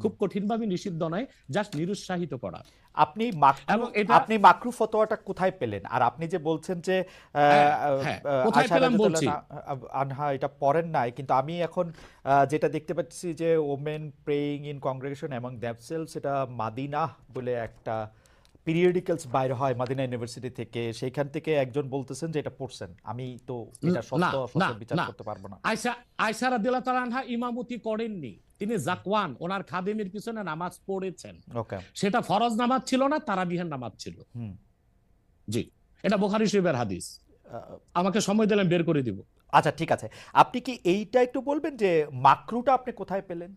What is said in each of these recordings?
খুব কঠিনভাবে নিষিদ্ধ নয় জাস্ট নিরুৎসাহিত করা। আপনি আপনি মাকরু ফতোয়াটা কোথায় পেলেন? আর আপনি যে বলছেন যে হ্যাঁ, হ্যাঁ। আনহা- এটা পড়েন নাই কিন্তু আমি এখন যেটা দেখতে পাচ্ছি যে ওমেন প্রেইং ইন কংগ্রেগেশন এবং দ্যাপসেলস এটা মাদিনা বলে একটা পিরিয়ডিক্যালস বাইর হয় মাদিনা ইউনিভার্সিটি থেকে। সেইখান থেকে একজন বলতেছেন যে এটা পড়ছেন। আমি তো এটা সত্য বিচার করতে পারব না। আয়সা আয়সা রাদিয়াল্লাহু তাআলা আনহা ইমামতি করেননি। তিনি জাকওয়ান ওনার খাদেমের পিছনে নামাজ পড়েছেন। সেটা ফরজ নামাজ ছিল না তারাবিহের নামাজ ছিল। জি এটা বুখারী শরীফের হাদিস। আমাকে সময় দিলেন বের করে দিব। আচ্ছা ঠিক আছে। আপনি কি এইটা একটু বলবেন যে মাকরুটা আপনি কোথায় পেলেন?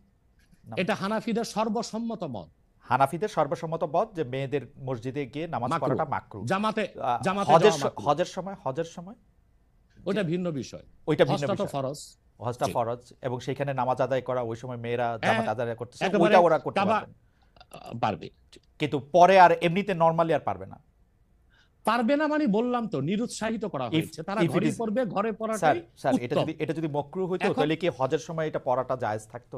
এটা হানাফিদের সর্বসম্মত মত। হানাফিদের সর্বসম্মত বদ যে মেয়েদের মসজিদে গিয়ে নামাজ। পড়াটা মাকরু। জামাতে জামাতে হজের সময়? হজের সময়? ওটা ভিন্ন বিষয়। ওইটা ভিন্ন বিষয়। ফরজ। হজটা ফরজ এবং সেখানে নামাজ আদায় করা ওই সময় মেয়েরা জামাত হ্যাঁ, আদায় করতেছে ওইটা ওরা করতে পারবে কিন্তু পরে আর এমনিতে নরমালি আর পারবে না। পারবে না মানে বললাম তো নিরুৎসাহিত করা হয়েছে। তারা ঘরে পড়বে ঘরে পড়াটাই স্যার এটা যদি এটা যদি মকরু হইতো তাহলে কি হজের সময় এটা পড়াটা জায়েজ থাকতো?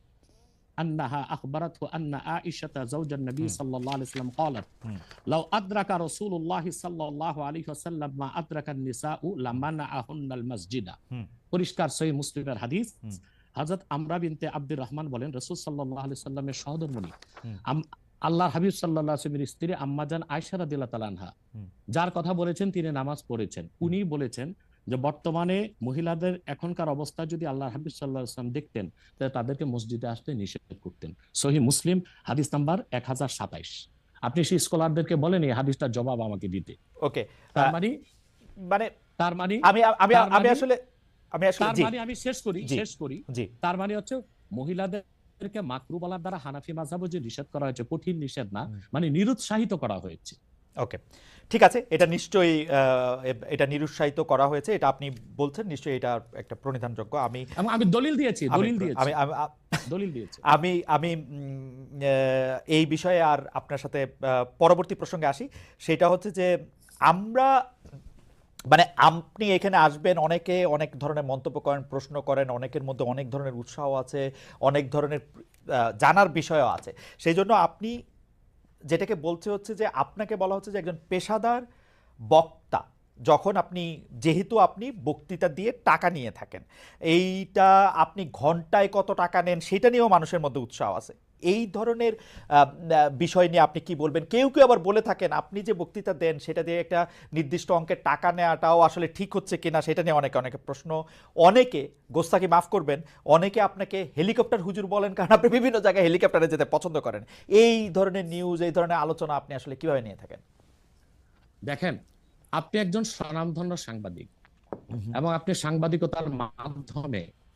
أنها أخبرته أن عائشة زوج النبي مم. صلى الله عليه وسلم قالت مم. لو أدرك رسول الله صلى الله عليه وسلم ما أدرك النساء لمنعهن المسجد হুম পরিষ্কার সহি মুসলিমের হাদিস হুম। হযরত আমরা বিনতে আব্দুর রহমান বলেন রাসূল সাল্লাল্লাহু আলাইহি সাল্লামের সহধর্মণী হুম। আম- আল্লাহর হাবিব সাল্লাল্লাহু আলাইহি ওয়াসাল্লামের স্ত্রী আম্মাজান আয়েশা রাদিয়াল্লাহু তাআলা আনহা হুম। যার কথা বলেছেন তিনি নামাজ পড়েছেন উনি বলেছেন যে বর্তমানে মহিলাদের এখনকার অবস্থা যদি আল্লাহ হাবিব সাল্লাহ আসলাম দেখতেন তাহলে তাদেরকে মসজিদে আসতে নিষেধ করতেন। সহি মুসলিম হাদিস নাম্বার এক হাজার সাতাইশ। আপনি সেই স্কলারদেরকে বলেন এই হাদিসটার জবাব আমাকে দিতে। ওকে তার মানে মানে তার মানে আমি আমি আমি মানে- আসলে আমি আসলে তার মানে আমি শেষ করি শেষ করি। তার মানে হচ্ছে মহিলাদেরকে মাকরু বলার দ্বারা হানাফি মাযহাবও যে নিষেধ করা হয়েছে কঠিন নিষেধ না মানে নিরুৎসাহিত করা হয়েছে। ওকে ঠিক আছে এটা নিশ্চয়ই এটা নিরুৎসাহিত করা হয়েছে এটা আপনি বলছেন নিশ্চয়ই এটা একটা প্রণিধানযোগ্য। আমি আমি দলিল দিয়েছি দলিল দিয়েছি। আমি দলিল দিয়েছি। আমি আমি এই বিষয়ে আর আপনার সাথে পরবর্তী প্রসঙ্গে আসি। সেটা হচ্ছে যে আমরা মানে আপনি এখানে আসবেন অনেকে অনেক ধরনের মন্তব্য করেন প্রশ্ন করেন অনেকের মধ্যে অনেক ধরনের উৎসাহ আছে অনেক ধরনের জানার বিষয়ও আছে। সেই জন্য আপনি যেটাকে বলছে হচ্ছে যে আপনাকে বলা হচ্ছে যে একজন পেশাদার বক্তা, যখন আপনি, যেহেতু আপনি বক্তৃতা দিয়ে টাকা নিয়ে থাকেন, এইটা আপনি ঘন্টায় কত টাকা নেন, সেটা নিয়েও মানুষের মধ্যে উৎসাহ আছে। এই ধরনের বিষয় নিয়ে আপনি কি বলবেন? কেউ কেউ আবার বলে থাকেন আপনি যে বক্তৃতা দেন সেটা দিয়ে একটা নির্দিষ্ট অঙ্কের টাকা নেওয়াটাও আসলে ঠিক হচ্ছে কিনা সেটা নিয়ে অনেকে অনেকে প্রশ্ন অনেকে গোস্তাকি মাফ করবেন অনেকে আপনাকে হেলিকপ্টার হুজুর বলেন কারণ আপনি বিভিন্ন জায়গায় হেলিকপ্টারে যেতে পছন্দ করেন। এই ধরনের নিউজ এই ধরনের আলোচনা আপনি আসলে কীভাবে নিয়ে থাকেন? দেখেন আপনি একজন স্বনামধন্য সাংবাদিক এবং আপনি সাংবাদিকতার মাধ্যমে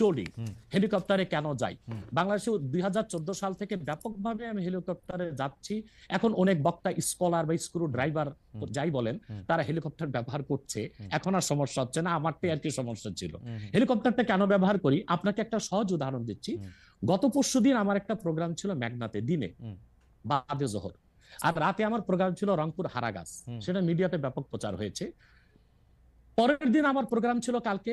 চলি। হেলিকপ্টারে কেন যাই? বাংলাদেশে দুই সাল থেকে ব্যাপকভাবে আমি হেলিকপ্টারে যাচ্ছি। এখন অনেক বক্তা স্কলার বা স্ক্রু ড্রাইভার যাই বলেন তারা হেলিকপ্টার ব্যবহার করছে। এখন আর সমস্যা হচ্ছে না আমারটাই আর কি সমস্যা ছিল। হেলিকপ্টারটা কেন ব্যবহার করি? আপনাকে একটা সহজ উদাহরণ দিচ্ছি। গত পরশু দিন আমার একটা প্রোগ্রাম ছিল মেঘনাতে দিনে। বাদে জোহর। আর রাতে আমার প্রোগ্রাম ছিল রংপুর হারাগাছ। সেটা মিডিয়াতে ব্যাপক প্রচার হয়েছে। পরের দিন আমার প্রোগ্রাম ছিল কালকে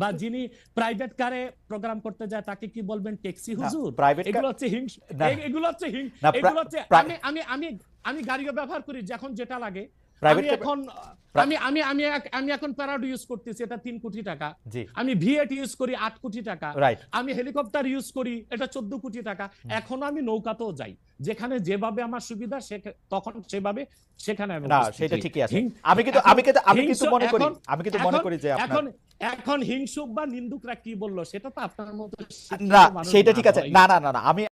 বা যিনি প্রাইভেট কারে প্রোগ্রাম করতে যায় তাকে কি বলবেন? ট্যাক্সি হুজুর? এগুলো হচ্ছে হিংস। এগুলো হচ্ছে হিংস এগুলো হচ্ছে আমি আমি আমি আমি গাড়িও ব্যবহার করি যখন যেটা লাগে। প্রাইভেট এখন আমি আমি আমি আমি এখন প্যারাড ইউজ করতেছি এটা তিন কোটি টাকা। আমি ভিএট ইউজ করি আট কোটি টাকা। আমি হেলিকপ্টার ইউজ করি এটা চোদ্দ কোটি টাকা। এখনও আমি নৌকাতেও যাই। যেখানে যেভাবে আমার সুবিধা তখন সেভাবে সেখানে আমি না সেটা ঠিকই আছে। আমি কিন্তু এখন আমি কিন্তু আমি কিন্তু মনে করি আমি কিন্তু মনে করি যে এখন এখন হিংসুক বা নিন্দুকরা কি বলল সেটা তো আপনার মতো না সেটা ঠিক আছে। না না না আমি